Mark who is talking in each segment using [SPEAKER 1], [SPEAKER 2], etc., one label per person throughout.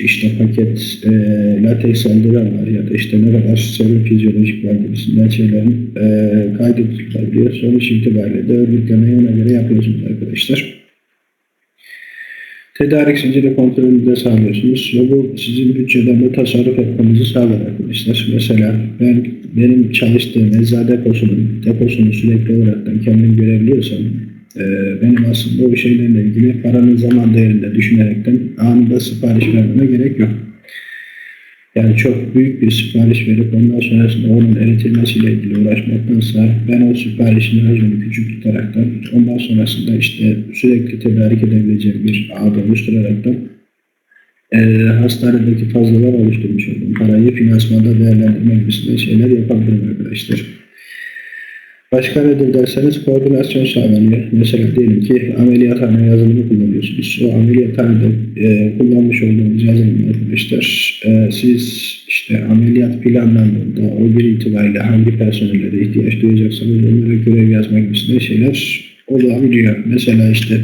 [SPEAKER 1] işte paket e, eldiven var ya da işte ne kadar serum fizyolojik var gibisinden şeylerin e, kaydı tutulabiliyor. Sonuç itibariyle de örgütlemeyi ona göre yapıyorsunuz arkadaşlar. Tedarik zinciri kontrolünü de sağlıyorsunuz ve bu sizin bütçeden de tasarruf etmenizi sağlar arkadaşlar. Mesela ben benim çalıştığım eczacı deposunun deposunu sürekli olarak kendim görebiliyorsam benim aslında o şeylerle ilgili paranın zaman değerinde düşünerekten anında sipariş vermeme gerek yok. Yani çok büyük bir sipariş verip ondan sonrasında onun eritilmesiyle ilgili uğraşmaktansa ben o siparişin hacmini küçük tutaraktan ondan sonrasında işte sürekli tedarik edebileceğim bir ağda oluşturaraktan e, hastanedeki fazlalar oluşturmuş olduğum parayı finansmanda değerlendirme gibisinden şeyler yapabilirim arkadaşlar. Başka nedir derseniz koordinasyon sağlanıyor. Mesela diyelim ki ameliyathane yazılımı kullanıyorsunuz. O ameliyathanede e, kullanmış olduğunuz yazılım arkadaşlar e, siz işte ameliyat planlandığında o bir itibariyle hangi personellere ihtiyaç duyacaksanız onlara görev yazmak gibisinden şeyler olabiliyor. Mesela işte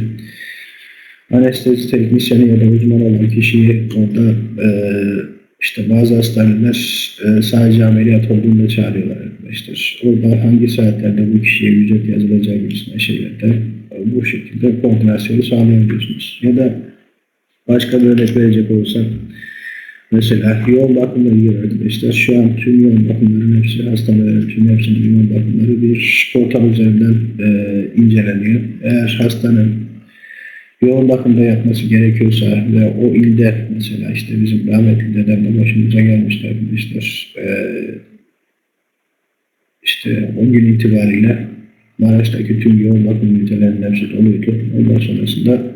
[SPEAKER 1] anestezi teknisyeni ya da uzman olan kişiyi orada e, işte bazı hastaneler e, sadece ameliyat olduğunda çağırıyorlar arkadaşlar. Orada hangi saatlerde bu kişiye ücret yazılacağı gibisinden şeylerde e, bu şekilde koordinasyonu sağlayabiliyorsunuz. Ya da başka bir örnek verecek olursak mesela yoğun bakımla ilgili arkadaşlar şu an tüm yoğun bakımların hepsi hastanelerin tüm hepsinin yoğun bakımları bir portal üzerinden e, inceleniyor. Eğer hastanın yoğun bakımda yatması gerekiyorsa ve o ilde mesela işte bizim rahmetli dedemle başımıza gelmişti arkadaşlar. Ee, işte o gün itibariyle Maraş'taki tüm yoğun bakım ünitelerinin hepsi doluydu. Ondan sonrasında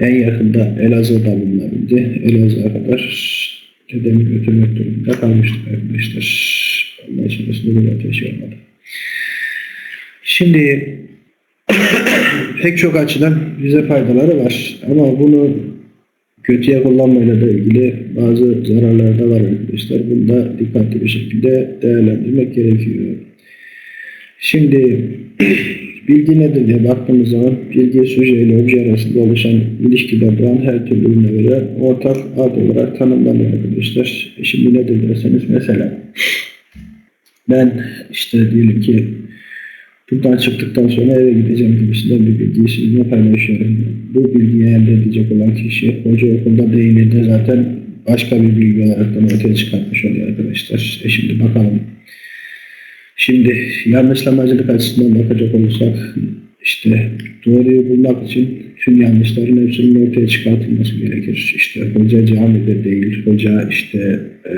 [SPEAKER 1] en yakında Elazığ'da bulunabildi. Elazığ'a kadar dedemi götürmek durumunda kalmıştık arkadaşlar. Ondan sonrasında bir ateş olmadı. Şimdi pek çok açıdan bize faydaları var. Ama bunu kötüye kullanmayla da ilgili bazı zararlar da var arkadaşlar. Bunu da dikkatli bir şekilde değerlendirmek gerekiyor. Şimdi bilgi nedir diye baktığımız zaman bilgi suje ile obje arasında oluşan ilişkide doğan her türlü göre ortak ad olarak tanımlanıyor arkadaşlar. E Şimdi nedir derseniz mesela ben işte diyelim ki Buradan çıktıktan sonra eve gideceğim gibisinden bir bilgiyi sizinle paylaşıyorum. Bu bilgiyi elde edecek olan kişi hoca okulda değildir de zaten başka bir bilgi olarak da ortaya çıkartmış oluyor arkadaşlar. E şimdi bakalım. Şimdi yanlışlamacılık açısından bakacak olursak işte doğruyu bulmak için tüm yanlışların hepsinin ortaya çıkartılması gerekir. İşte hoca camide değil, hoca işte e,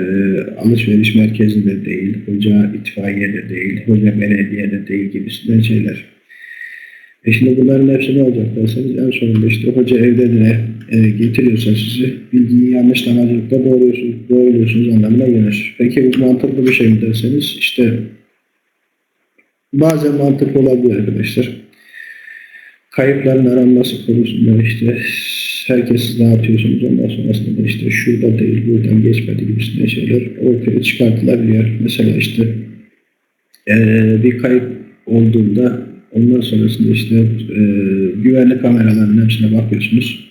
[SPEAKER 1] alışveriş merkezinde değil, hoca itfaiyede değil, hoca belediyede değil gibisinden şeyler. E şimdi bunların hepsi ne olacak derseniz en sonunda işte hoca evde de e, getiriyorsa sizi bilgiyi yanlışlamacılıkla doğruyorsunuz, doğruluyorsunuz anlamına gelir. Peki bu mantıklı bir şey mi derseniz işte bazen mantıklı olabilir arkadaşlar kayıpların aranması konusunda işte herkesi dağıtıyorsunuz ondan sonrasında da işte şurada değil buradan geçmedi gibisinden şeyler ortaya çıkartılabiliyor. Mesela işte ee, bir kayıp olduğunda ondan sonrasında işte e, güvenlik kameralarının hepsine bakıyorsunuz.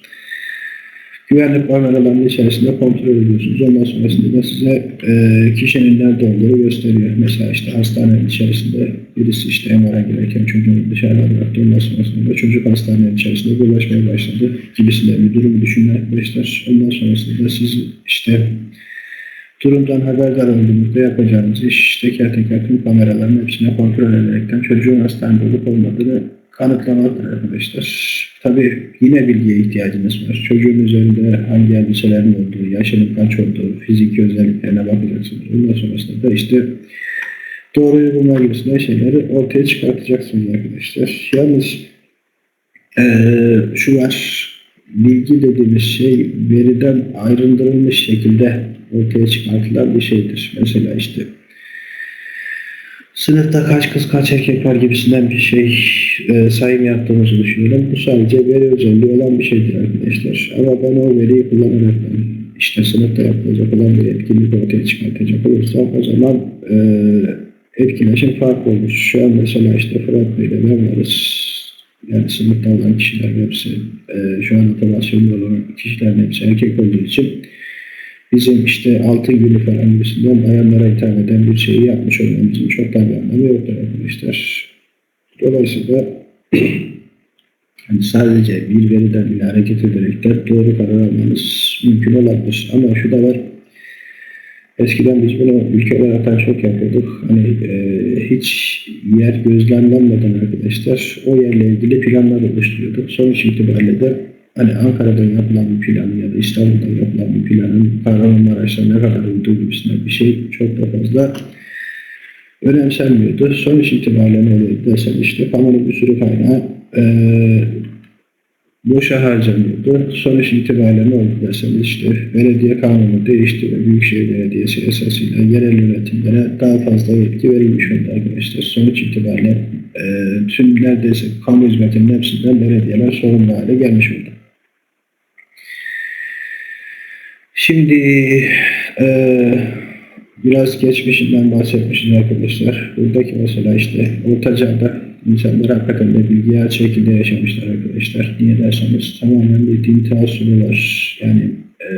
[SPEAKER 1] Güvenlik kameralarının içerisinde kontrol ediyorsunuz. Ondan sonrasında da size e, kişinin nerede olduğunu gösteriyor. Mesela işte hastanenin içerisinde birisi işte MR'a girerken çocuğunu dışarıda bıraktı. Ondan sonrasında da çocuk hastanenin içerisinde dolaşmaya başladı gibisinden bir durumu düşünün arkadaşlar. Ondan sonrasında da siz işte durumdan haberdar olduğunuzda yapacağınız iş teker teker tüm kameraların hepsine kontrol ederekten çocuğun hastanede olup olmadığını kanıtlamaktır arkadaşlar. Tabi yine bilgiye ihtiyacınız var. Çocuğun üzerinde hangi elbiselerin olduğu, yaşının kaç olduğu, fiziki özelliklerine bakacaksınız. Ondan sonrasında da işte doğruyu bulma gibisinden şeyleri ortaya çıkartacaksınız arkadaşlar. Yalnız ee, şu var, bilgi dediğimiz şey veriden ayrındırılmış şekilde ortaya çıkartılan bir şeydir. Mesela işte sınıfta kaç kız kaç erkek var gibisinden bir şey e, sayım yaptığımızı düşünelim. Bu sadece veri özelliği olan bir şeydir arkadaşlar. Ama ben o veriyi kullanarak işte sınıfta yapılacak olan bir etkinlik ortaya çıkartacak olursam o zaman e, etkileşim farklı olur. Şu an mesela işte Fırat Bey ile ben varız. Yani sınıfta olan kişilerin hepsi, e, şu an otomasyonda olan kişilerin hepsi erkek olduğu için bizim işte altın günü falan gibisinden bayanlara hitap eden bir şeyi yapmış olmamızın çok da bir anlamı yoktur arkadaşlar. Dolayısıyla yani sadece bir veriden bile hareket ederek de doğru karar almanız mümkün olabilir. Ama şu da var, Eskiden biz bunu ülke olarak çok yapıyorduk. Hani e, hiç yer gözlemlenmeden arkadaşlar o yerle ilgili planlar oluşturuyorduk. Sonuç itibariyle de hani Ankara'da yapılan bir planın ya da İstanbul'da yapılan bir planın Kahramanmaraş'ta ne kadar olduğu gibisinden bir şey çok da fazla önemsenmiyordu. Sonuç itibariyle ne oluyordu desen işte kamunun bir sürü kaynağı e, boşa harcanıyordu. Sonuç itibariyle ne oldu derseniz işte belediye kanunu değişti ve Büyükşehir Belediyesi esasıyla yerel yönetimlere daha fazla yetki verilmiş oldu arkadaşlar. Sonuç itibariyle e, tüm neredeyse kamu hizmetinin hepsinden belediyeler sorumlu hale gelmiş oldu. Şimdi e, biraz geçmişinden bahsetmişiz arkadaşlar. Buradaki mesela işte Ortaca'da insanlar hakikaten de bilgiye şekilde yaşamışlar arkadaşlar. Niye derseniz tamamen bir din taassübü var. Yani e,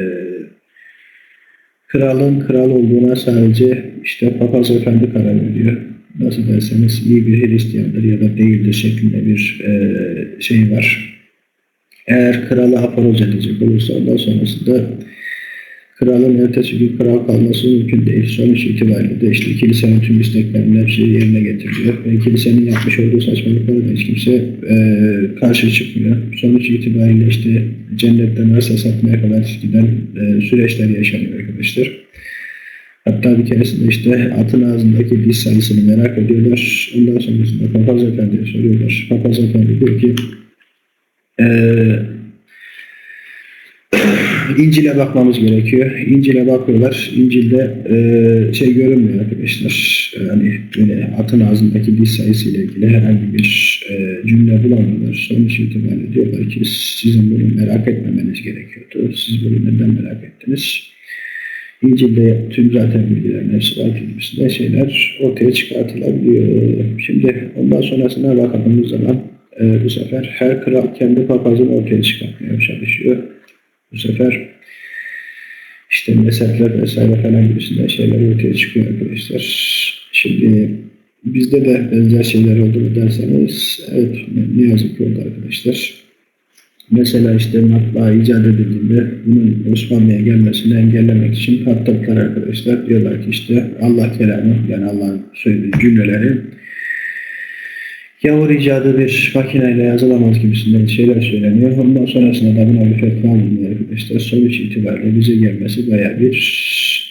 [SPEAKER 1] kralın kral olduğuna sadece işte papaz efendi karar veriyor. Nasıl derseniz iyi bir Hristiyandır ya da değildir şeklinde bir e, şey var. Eğer kralı aforoz edecek olursa ondan sonrasında kralın ertesi gün kral kalması mümkün değil. Sonuç itibariyle de işte kilisenin tüm isteklerinin hepsi yerine getiriliyor. Ve kilisenin yapmış olduğu saçmalıklara da hiç kimse e, karşı çıkmıyor. Sonuç itibariyle işte cennetten arsa satmaya kadar giden e, süreçler yaşanıyor arkadaşlar. Hatta bir keresinde işte atın ağzındaki diş sayısını merak ediyorlar. Ondan sonrasında papaz efendiye soruyorlar. Papaz efendi diyor ki eee İncil'e bakmamız gerekiyor. İncil'e bakıyorlar. İncil'de e, şey görünmüyor arkadaşlar. Hani böyle atın ağzındaki diş sayısı ile ilgili herhangi bir e, cümle bulamıyorlar. Sonuç itibariyle diyorlar ki sizin bunu merak etmemeniz gerekiyordu. Siz bunu neden merak ettiniz? İncil'de tüm zaten bilgilerin hepsi var gibisinden şeyler ortaya çıkartılabiliyor. Şimdi ondan sonrasına bakadığımız zaman e, bu sefer her kral kendi papazını ortaya çıkartmaya çalışıyor. Bu sefer işte mezhepler vesaire falan gibisinden şeyler ortaya çıkıyor arkadaşlar. Şimdi bizde de benzer şeyler oldu mu derseniz evet ne yazık ki oldu arkadaşlar. Mesela işte matbaa icat edildiğinde bunun Osmanlı'ya gelmesini engellemek için Hattatlar arkadaşlar diyorlar ki işte Allah kelamı yani Allah'ın söylediği cümleleri Yavur icadı bir makineyle yazılamaz gibisinden şeyler söyleniyor. Ondan sonrasında da buna bir fetva bulunuyor arkadaşlar. Sonuç itibariyle bize gelmesi baya bir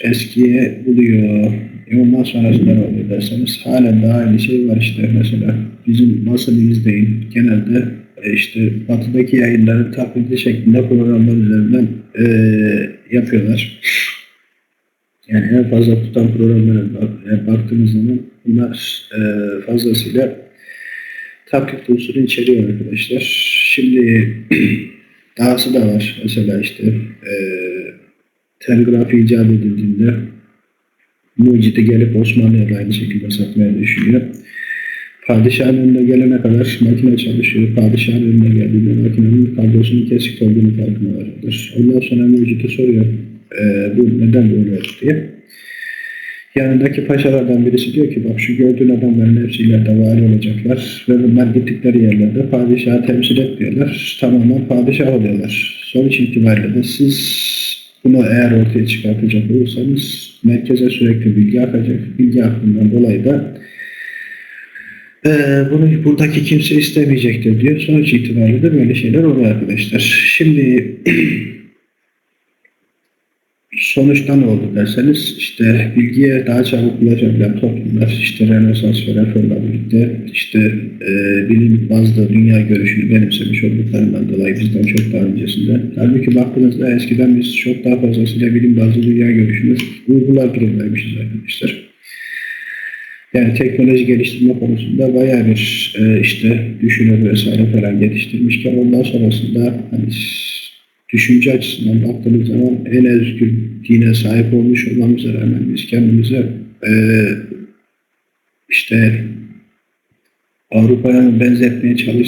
[SPEAKER 1] eskiye buluyor. E ondan sonrasında ne oluyor derseniz halen daha aynı şey var işte mesela bizim basını izleyin genelde e, işte batıdaki yayınları taklitli şeklinde programlar üzerinden e, yapıyorlar. Yani en fazla tutan programlara bak, baktığımız zaman bunlar e, fazlasıyla taklit unsuru içeriyor arkadaşlar. Şimdi dahası da var. Mesela işte e, telgraf icat edildiğinde mucidi gelip Osmanlı'ya da aynı şekilde satmaya düşünüyor. Padişahın önüne gelene kadar makine çalışıyor. Padişahın önüne geldiğinde makinenin kablosunun kesik olduğunu farkına varıyordur. Ondan sonra mucidi soruyor e, bu neden böyle oldu diye. Yanındaki paşalardan birisi diyor ki bak şu gördüğün adamların hepsi ileride vali olacaklar ve bunlar gittikleri yerlerde padişahı temsil etmiyorlar. Tamamen padişah oluyorlar. Sonuç itibariyle de siz bunu eğer ortaya çıkartacak olursanız merkeze sürekli bilgi akacak. Bilgi aklından dolayı da e, bunu buradaki kimse istemeyecektir diyor. Sonuç itibariyle de böyle şeyler oluyor arkadaşlar. Şimdi sonuçta ne oldu derseniz işte bilgiye daha çabuk ulaşabilen toplumlar işte Rönesans ve reformla birlikte işte e, bilim bazlı dünya görüşünü benimsemiş olduklarından dolayı bizden çok daha öncesinde. Halbuki baktığınızda eskiden biz çok daha fazlasıyla bilim bazlı dünya görüşünü uygular durumdaymışız arkadaşlar. Yani teknoloji geliştirme konusunda bayağı bir e, işte düşünür vesaire falan geliştirmişken ondan sonrasında hani düşünce açısından baktığımız zaman en özgür dine sahip olmuş olmamıza rağmen biz kendimize e, işte Avrupa'ya benzetmeye çalıştık.